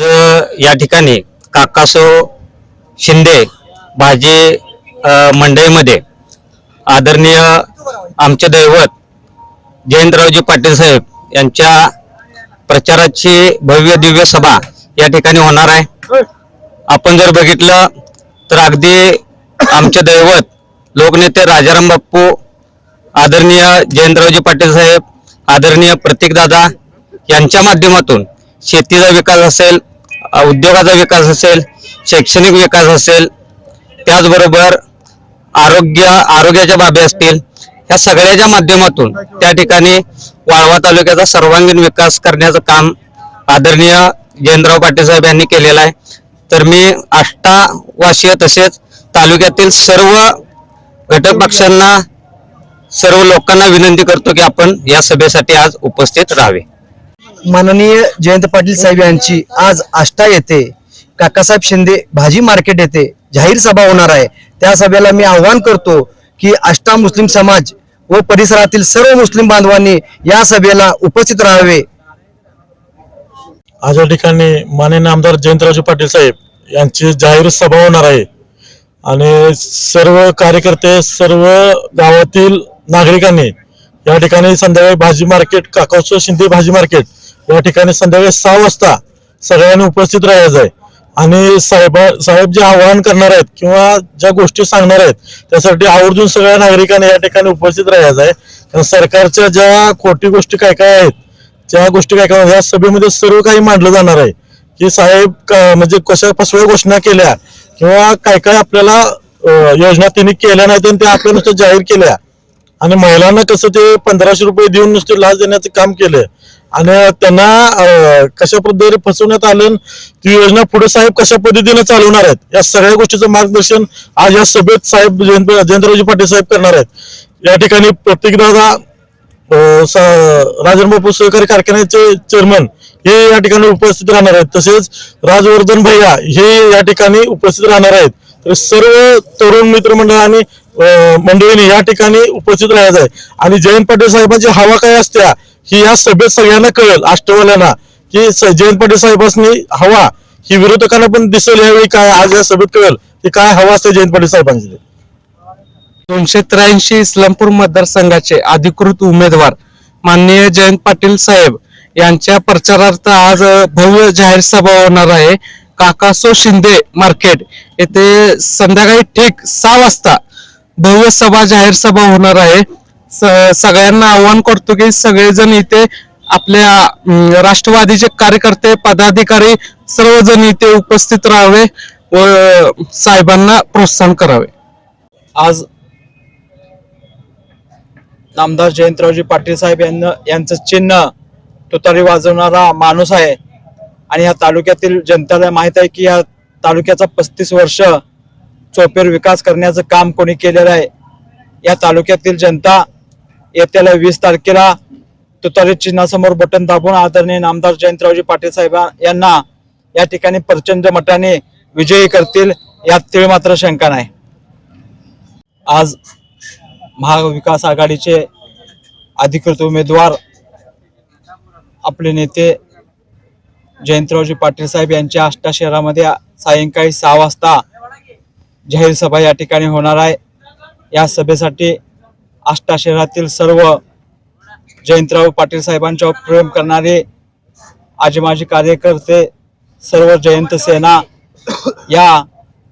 या ठिकाणी काकासो शिंदे भाजी मंडईमध्ये आदरणीय आमचे दैवत जयंतरावजी पाटील साहेब यांच्या प्रचाराची भव्य दिव्य सभा या ठिकाणी होणार आहे. आपण जर बघितलं तर अगदी आमचे दैवत लोकनेते राजाराम बाप्पू आदरणीय जयंतरावजी पाटील साहेब आदरणीय प्रतीकदादा यांच्या माध्यमातून शेतीचा विकास असेल उद्योगाचा विकास असेल शैक्षणिक विकास असेल त्याचबरोबर आरोग्य आरोग्याच्या बाबी असतील या सगळ्याच्या माध्यमातून त्या ठिकाणी वाळवा तालुक्याचा सर्वांगीण विकास करण्याचं काम आदरणीय जयंतराव पाटील साहेब यांनी केलेलं आहे. तर मी आष्टावासीय तसेच तालुक्यातील सर्व घटक पक्षांना सर्व लोकांना विनंती करतो की आपण या सभेसाठी आज उपस्थित राहावे. माननीय जयंत पाटील साहेब यांची आज आष्टा येथे काकासाहेब शिंदे भाजी मार्केट येथे जाहीर सभा होणार आहे. त्या सभेला मी आव्हान करतो की आष्टा मुस्लिम समाज व परिसरातील सर्व मुस्लिम बांधवांनी या सभेला उपस्थित राहावे. आज या ठिकाणी माननीय आमदार जयंतराजू पाटील साहेब यांची जाहीर सभा होणार आहे. आणि सर्व कार्यकर्ते सर्व गावातील नागरिकांनी या ठिकाणी संध्याकाळी भाजी मार्केट काकावचं शिंदे भाजी मार्केट या ठिकाणी संध्याकाळी सहा वाजता सगळ्यांनी उपस्थित राहायचं आहे. आणि साहेब साहेब जे आवाहन करणार आहेत किंवा ज्या गोष्टी सांगणार आहेत त्यासाठी आवर्जून सगळ्या नागरिकांनी या ठिकाणी उपस्थित राहायचं आहे. कारण सरकारच्या ज्या खोटी गोष्टी काय काय आहेत ज्या गोष्टी काय काय या सभेमध्ये सर्व काही मांडलं जाणार आहे. की साहेब म्हणजे कशा फसव्या घोषणा केल्या किंवा काय काय आपल्याला योजना त्यांनी केल्या नाहीत आणि त्या आपल्या नुसतं जाहीर केल्या. आणि महिलांना कसं ते पंधराशे रुपये देऊन नुसते लाच देण्याचं काम केलं आणि त्यांना कशा पद्धतीने फसवण्यात आलं ती योजना पुढे साहेब कशा पद्धतीने चालवणार आहेत? या सगळ्या गोष्टीचं मार्गदर्शन आज या सभेत साहेब जयंत जयंतरावजी पाटील साहेब करणार आहेत. या ठिकाणी प्रत्येकदा दादा राजन बापू सहकारी कारखान्याचे चेअरमन हे या ठिकाणी उपस्थित राहणार आहेत. तसेच राजवर्धन भैया हे या ठिकाणी उपस्थित राहणार आहेत. तर सर्व तरुण मित्रमंडळांनी आणि मंडळीने या ठिकाणी उपस्थित राहायचं आहे. आणि जयंत पाटील साहेबांची हवा काय असत्या ही या सभेत सगळ्यांना कळेल अष्टवाल्यांना की जयंत पाटील साहेबांनी हवा ही विरोधकांना पण दिसेल यावेळी काय आज या सभेत कळेल की काय हवा असते जयंत पाटील साहेबांची. दोनशे त्र्याऐंशी इस्लामपूर मतदारसंघाचे अधिकृत उमेदवार माननीय जयंत पाटील साहेब यांच्या प्रचारार्थ आज भव्य जाहीर सभा होणार आहे. काकासो शिंदे मार्केट. येथे संध्याकाळी ठीक सहा वाजता भव्य सभा जाहीर सभा होणार आहे. स- सगळ्यांना आवाहन करतो की सगळेजण इथे आपल्या राष्ट्रवादीचे कार्यकर्ते पदाधिकारी सर्वजण इथे उपस्थित राहावे व साहेबांना प्रोत्साहन करावे. आज नामदार जयंतरावजी पाटील साहेब यांना यांचं चिन्ह तुतारी वाजवणारा माणूस आहे. आणि ह्या तालुक्यातील जनतेला माहीत आहे की या तालुक्याचा पस्तीस वर्ष चोपेर विकास करण्याचं काम कोणी केलेलं आहे? या तालुक्यातील जनता येत्याला वीस तारखेला तुतारी चिन्हासमोर बटन दाबून आदरणीय नामदार जयंतरावजी पाटील साहेब यांना या ठिकाणी प्रचंड मताने विजयी करतील यात तीळ मात्र शंका नाही. आज महाविकास आघाडीचे अधिकृत उमेदवार आपले नेते जयंतरावजी पाटील साहेब यांच्या आष्टा शहरामध्ये सायंकाळी सहा वाजता जाहीर सभा या ठिकाणी होणार आहे. या सभेसाठी आष्टा शहरातील सर्व जयंतराव पाटील साहेबांच्यावर प्रेम करणारे आजी माजी कार्यकर्ते सर्व जयंत सेना या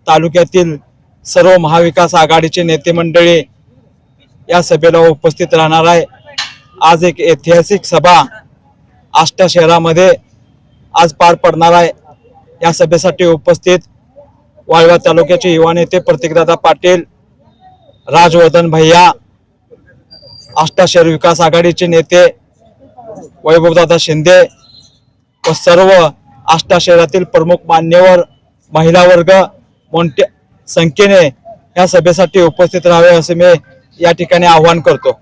तालुक्यातील सर्व महाविकास आघाडीचे नेते मंडळी या सभेला उपस्थित राहणार आहे. आज एक ऐतिहासिक सभा आष्टा शहरामध्ये आज पार पडणार आहे. या सभेसाठी उपस्थित वाळवा तालुक्याचे युवा नेते प्रतीकदादा पाटील राजवर्धन भैया आष्टा शहर विकास आघाडीचे नेते वैभवदादा शिंदे व सर्व आष्टा शहरातील प्रमुख मान्यवर महिला वर्ग मोठ्या संख्येने या सभेसाठी उपस्थित राहावे असे मी या ठिकाणी आवाहन करतो.